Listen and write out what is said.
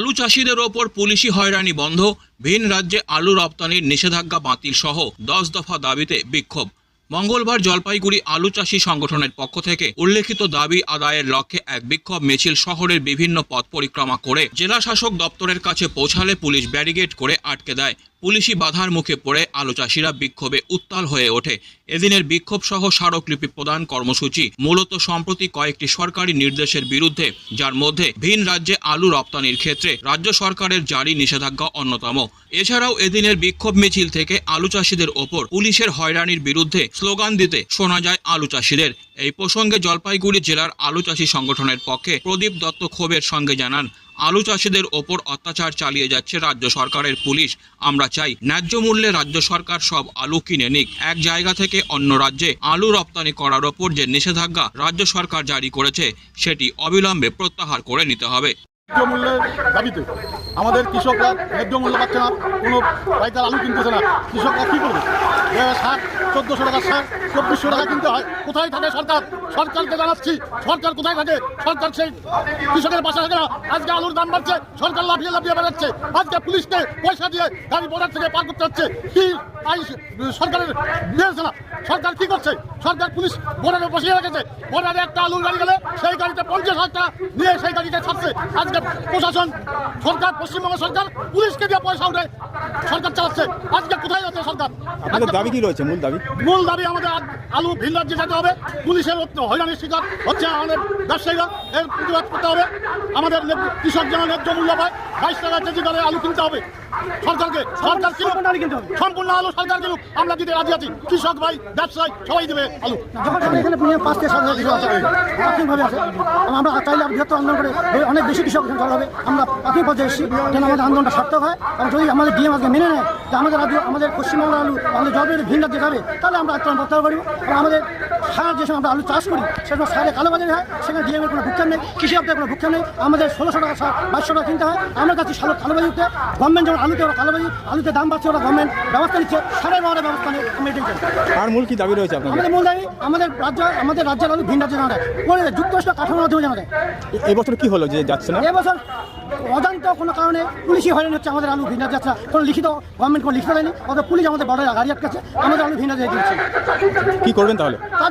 আলু চাষিদের ওপর পুলিশি হয়রানি বন্ধ। ভিন রাজ্যে আলু রপ্তানির নিষেধাজ্ঞা বাতিল সহ দশ দফা দাবিতে বিক্ষোভ। মঙ্গলবার জলপাইগুড়ি আলু চাষি সংগঠনের পক্ষ থেকে উল্লেখিত দাবি আদায়ের লক্ষ্যে এক বিক্ষোভ মিছিল শহরের বিভিন্ন পথ পরিক্রমা করে জেলা শাসক দপ্তরের কাছে পৌঁছালে পুলিশ ব্যারিকেড করে আটকে দেয়। পুলিশি বাধার মুখে পড়ে আলু চাষিরা বিক্ষোভে উত্তাল হয়ে ওঠে। এদিনের বিক্ষোভ সহ স্মারকলিপি প্রদান কর্মসূচি মূলত সম্প্রতি কয়েকটি সরকারি নির্দেশের বিরুদ্ধে, যার মধ্যে ভিন রাজ্যে আলু রপ্তানির ক্ষেত্রে রাজ্য সরকারের জারি নিষেধাজ্ঞা অন্যতম। এছাড়াও এদিনের বিক্ষোভ মিছিল থেকে আলু চাষিদের ওপর পুলিশের হয়রানির বিরুদ্ধে স্লোগান দিতে শোনা যায় আলু চাষিদের। এই প্রসঙ্গে জলপাইগুড়ি জেলার আলু চাষি সংগঠনের পক্ষে প্রদীপ দত্ত ক্ষোভের সঙ্গে জানান, আলু চাষিদের ওপর অত্যাচার চালিয়ে যাচ্ছে রাজ্য সরকারের পুলিশ। আমরা চাই ন্যায্য মূল্যে রাজ্য সরকার সব আলু কিনে নিক। এক জায়গা থেকে অন্য রাজ্যে আলু রপ্তানি করার ওপর যে নিষেধাজ্ঞা রাজ্য সরকার জারি করেছে, সেটি অবিলম্বে প্রত্যাহার করে নিতে হবে। দাবিতে আমাদের কৃষকরা ন্যায্য মূল্য পাচ্ছে না, কোনো পাইকার আলু কিনতেছে না। কৃষকরা কী করবে? সার চোদ্দোশো টাকা সার চব্বিশশো টাকা কিনতে হয়। কোথায় থাকে সরকার? সরকারকে জানাচ্ছি, সরকার কোথায় থাকে? সরকার সেই কৃষকের পাশে থাকে না। আজকে আলুর দাম বাড়ছে, সরকার লাফিয়ে লাফিয়ে বেড়াচ্ছে। আজকে পুলিশকে পয়সা দিয়ে গাড়ি বর্ডার থেকে পার করতে হচ্ছে। কি আইন সরকারের নিয়েছে না সরকার কি করছে? সরকার পুলিশ বর্ডারে বসিয়ে রেখেছে। বর্ডারে একটা আলুর গাড়ি গেলে সেই গাড়িতে পঞ্চাশ হাজার টাকা নিয়ে সেই গাড়িতে ছাড়ছে। আজকে প্রশাসন, সরকার, পশ্চিমবঙ্গ সরকার পুলিশকে দিয়ে পয়সা উঠে সরকার চালাচ্ছে। আজকে কোথায় যাচ্ছে সরকার? দাবি কি রয়েছে? মূল দাবি? মূল দাবি আমাদের আলু ভিন রাজ্যে যেতে হবে। পুলিশের হয়রানির শিকার হচ্ছে আমাদের ব্যবসায়ীরা। এর প্রতিবাদ করতে হবে। আমাদের কৃষক যেন ন্যায্য মূল্য পায়। বাইশ টাকা কেজি দরে আলু কিনতে হবে সরকারকে সরকার কিনুক সম্পূর্ণ আলু সরকার কিনুক আমরা দিতে রাজি আছি কৃষক ভাই ব্যবসায়ী সবাই দেবে আলু। যখন এখানে পাঁচ থেকে সাত হাজার আছে প্রাথমিকভাবে আছে। আমরা চাইলে বৃহত্তর আন্দোলন করে অনেক বেশি কৃষক জড়ো হবে আমরা প্রাথমিক পর্যায়ে এসেছি যেন আমাদের আন্দোলনটা সার্থক হয়। এবং যদি আমাদের ডিএম আজকে মেনে নেয় যে আমাদের আমাদের পশ্চিমবঙ্গের আলু আমাদের জলপাইগুড়ি ভিন রাজ্যে যাবে তাহলে আমরা প্রত্যাহার করব এবং আমাদের সার যে সময় আমরা আলু চাষ করি। সে সময় সারে কালোবাজারি হয় সেখানে ডিএমের কোনো ভুক্ষেপ নেই কৃষি দপ্তরের কোনো ভুক্ষেপ নেই। আমাদের ষোলোশো টাকা সার বাইশশো টাকা কিনতে হয়। আমরা কাছে সালো কালোবাজি উঠতে গভর্নমেন্ট যেমন আলুতে ওরা কালোবাজি আলুতে দাম বাড়ছে ওরা গভর্নমেন্ট ব্যবস্থা নিচ্ছে সারের আমাদের ব্যবস্থা নেই এটাই আর মূল কি দাবি রয়েছে আমাদের মূল দাবি আমাদের রাজ্য আমাদের রাজ্যের আলু ভিন রাজ্যে জানা যায়। করে যুক্তরাষ্ট্র কাঠামোর মাধ্যমে জানা যায়। এবছর কি হলো যে যাচ্ছে না? এবছর অজান্ত কোনো কারণে পুলিশই হয়রানি হচ্ছে আমাদের আলু ভিন্ন যাচ্ছে কোনো লিখিত গভর্নমেন্ট কোনো লিখিত দেয়নি অত পুলিশ আমাদের বর্ডারে গাড়ি আটকাচ্ছে আমাদের আলু ভিন্ন রাজ্যে দিচ্ছে কি করবেন তাহলে? তার